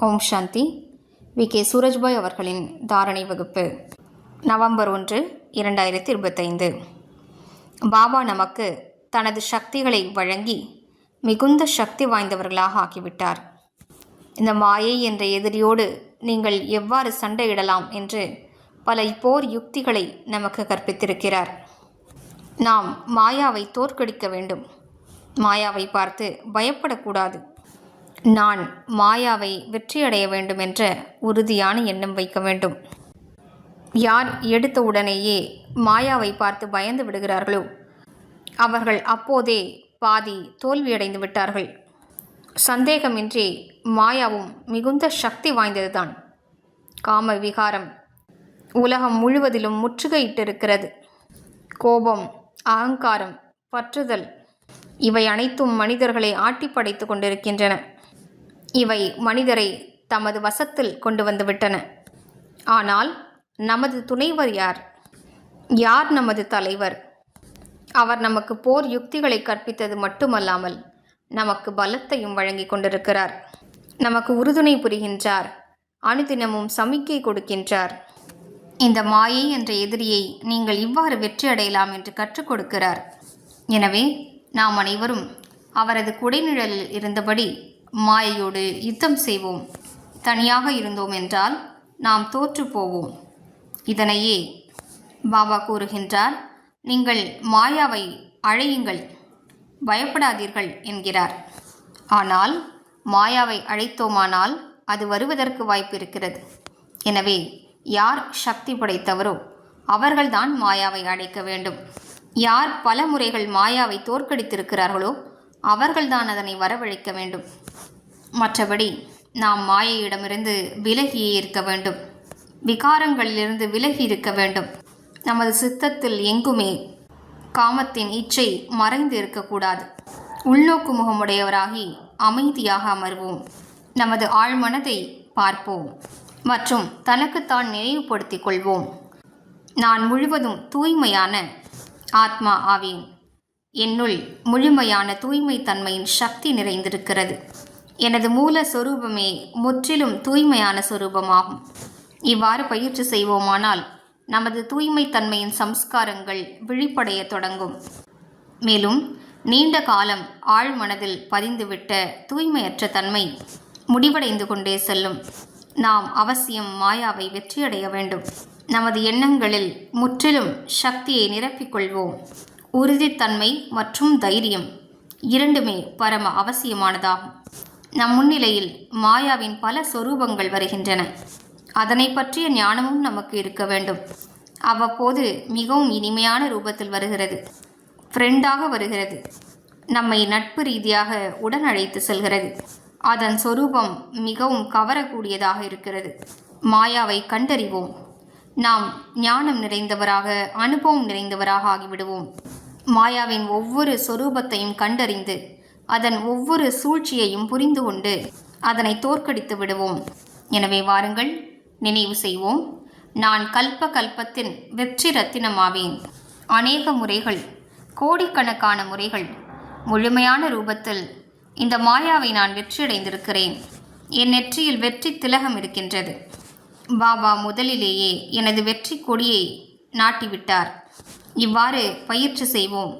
Om Shanti. We. K. Surajbhai அவர்களின் தாரணை வகுப்பு நவம்பர் ஒன்று இரண்டாயிரத்தி இருபத்தைந்து. பாபா நமக்கு தனது சக்திகளை வழங்கி மிகுந்த சக்தி வாய்ந்தவர்களாக ஆக்கிவிட்டார். இந்த மாயை என்ற எதிரியோடு நீங்கள் எவ்வாறு சண்டையிடலாம் என்று பல போர் யுக்திகளை நமக்கு கற்பித்திருக்கிறார். நாம் மாயாவை தோற்கடிக்க வேண்டும். மாயாவை பார்த்து பயப்படக்கூடாது. நான் மாயாவை வெற்றியடைய வேண்டும் என்ற உறுதியான எண்ணம் வைக்க வேண்டும். யார் எடுத்த உடனேயே மாயாவை பார்த்து பயந்து விடுகிறார்களோ அவர்கள் அப்போதே பாதி தோல்வியடைந்து விட்டார்கள். சந்தேகமின்றி மாயாவும் மிகுந்த சக்தி வாய்ந்ததுதான். காம விகாரம் உலகம் முழுவதிலும் முற்றுகையிட்டிருக்கிறது. கோபம் அகங்காரம் பற்றுதல் இவை அனைத்தும் மனிதர்களை ஆட்டி படைத்து கொண்டிருக்கின்றன. இவை மனிதரை தமது வசத்தில் கொண்டு வந்துவிட்டன ஆனால் நமது துணைவர் யார்? யார் நமது தலைவர்? அவர் நமக்கு போர் யுக்திகளை கற்பித்தது மட்டுமல்லாமல் நமக்கு பலத்தையும் வழங்கி கொண்டிருக்கிறார். நமக்கு உறுதுணை புரிகின்றார். அனுதினமும் சமிக்கை கொடுக்கின்றார். இந்த மாயை என்ற எதிரியை நீங்கள் இவ்வாறு வெற்றி அடையலாம் என்று கற்றுக் கொடுக்கிறார். எனவே நாம் அனைவரும் அவரது குடைநிழலில் இருந்தபடி மாயையோடு யுத்தம் செய்வோம். தனியாக இருந்தோம் என்றால் நாம் தோற்று போவோம். இதனையே பாபா கூறுகின்றார். நீங்கள் மாயாவை அழையுங்கள் பயப்படாதீர்கள் என்கிறார். ஆனால் மாயாவை அழைத்தோமானால் அது வருவதற்கு வாய்ப்பு இருக்கிறது. எனவே யார் சக்தி படைத்தவரோ அவர்கள்தான் மாயாவை அழைக்க வேண்டும். யார் பல முறைகள் மாயாவை தோற்கடித்திருக்கிறார்களோ அவர்கள்தான் அதனை வரவழைக்க வேண்டும். மற்றபடி நாம் மாயையிடமிருந்து விலகியே இருக்க வேண்டும். விகாரங்களிலிருந்து விலகி இருக்க வேண்டும். நமது சித்தத்தில் எங்குமே காமத்தின் இச்சை மறைந்து இருக்கக்கூடாது. உள்நோக்கு முகமுடையவராகி அமைதியாக அமர்வோம். நமது ஆழ்மனதை பார்ப்போம். மற்றும் தனக்குத்தான் நினைவுபடுத்திக் கொள்வோம். நான் முழுவதும் தூய்மையான ஆத்மா ஆவேன். என்னுள் முழுமையான தூய்மை தன்மையின் சக்தி நிறைந்திருக்கிறது. எனது மூல சொரூபமே முற்றிலும் தூய்மையான சொரூபமாகும். இவ்வாறு பயிற்சி செய்வோமானால் நமது தூய்மை தன்மையின் சம்ஸ்காரங்கள் விழிப்படைய தொடங்கும். மேலும் நீண்ட காலம் ஆழ்மனதில் பதிந்துவிட்ட தூய்மையற்ற தன்மை முடிவடைந்து கொண்டே செல்லும். நாம் அவசியம் மாயாவை வெற்றியடைய வேண்டும். நமது எண்ணங்களில் முற்றிலும் சக்தியை நிரப்பிக்கொள்வோம் உறுதித்தன்மை மற்றும் தைரியம் இரண்டுமே பரம அவசியமானதாகும். நம் முன்னிலையில் மாயாவின் பல சொரூபங்கள் வருகின்றன. அதனை பற்றிய ஞானமும் நமக்கு இருக்க வேண்டும். அவ்வப்போது மிகவும் இனிமையான ரூபத்தில் வருகிறது. ஃப்ரெண்டாக வருகிறது. நம்மை நட்பு ரீதியாக உடன் அழைத்து செல்கிறது. அதன் சொரூபம் மிகவும் கவரக்கூடியதாக இருக்கிறது. மாயாவை கண்டறிவோம். நாம் ஞானம் நிறைந்தவராக அனுபவம் நிறைந்தவராக ஆகிவிடுவோம். மாயாவின் ஒவ்வொரு சொரூபத்தையும் கண்டறிந்து அதன் ஒவ்வொரு சூழ்ச்சியையும் புரிந்து கொண்டு அதனை தோற்கடித்து விடுவோம். எனவே வாருங்கள் நினைவு செய்வோம். நான் கல்ப கல்பத்தின் வெற்றி ரத்தினமாவேன் அநேக முறைகள் கோடிக்கணக்கான முறைகள் முழுமையான ரூபத்தில் இந்த மாயாவை நான் வெற்றியடைந்திருக்கிறேன். என் நெற்றியில் வெற்றி திலகம் இருக்கின்றது. பாபா முதலிலேயே எனது வெற்றி கொடியை நாட்டிவிட்டார். இவ்வாறு பயிற்சி செய்வோம்.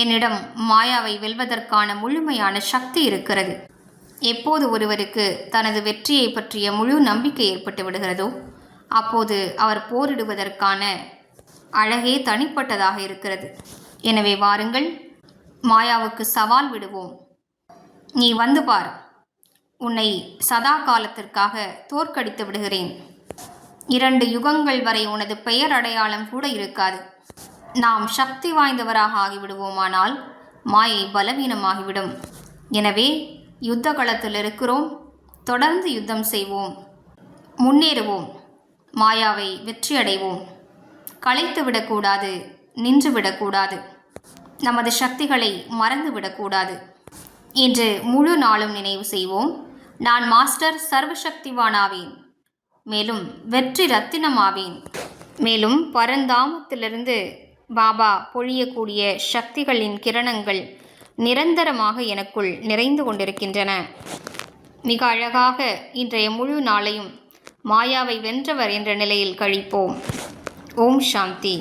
என்னிடம் மாயாவை வெல்வதற்கான முழுமையான சக்தி இருக்கிறது. எப்போது ஒருவருக்கு தனது வெற்றியை பற்றிய முழு நம்பிக்கை ஏற்பட்டு விடுகிறதோ அப்போது அவர் போரிடுவதற்கான அழகே தனிப்பட்டதாக இருக்கிறது. எனவே வாருங்கள் மாயாவுக்கு சவால் விடுவோம். நீ வந்து பார் உன்னை சதா காலத்திற்காக தோற்கடித்து விடுகிறேன். இரண்டு யுகங்கள் வரை உனது பெயர் அடையாளம் கூட இருக்காது. நாம் சக்தி வாய்ந்தவராக ஆகிவிடுவோமானால் மாயை பலவீனமாகிவிடும். எனவே யுத்த களத்தில் இருக்கிறோம் தொடர்ந்து யுத்தம் செய்வோம் முன்னேறுவோம் மாயாவை வெற்றியடைவோம். களைத்து விடக்கூடாது நின்று விடக்கூடாது நமது சக்திகளை மறந்து விடக்கூடாது இன்று முழு நாளும் நினைவு செய்வோம் நான் மாஸ்டர் சர்வசக்திவானாவேன் மேலும் வெற்றி ரத்தினமாவேன். மேலும் பரந்தாமத்திலிருந்து பாபா பொழியக்கூடிய சக்திகளின் கிரணங்கள் நிரந்தரமாக எனக்குள் நிறைந்து கொண்டிருக்கின்றன. மிக அழகாக இன்றைய முழு நாளையும் மாயாவை வென்றவர் என்ற நிலையில் கழிப்போம். ஓம் சாந்தி.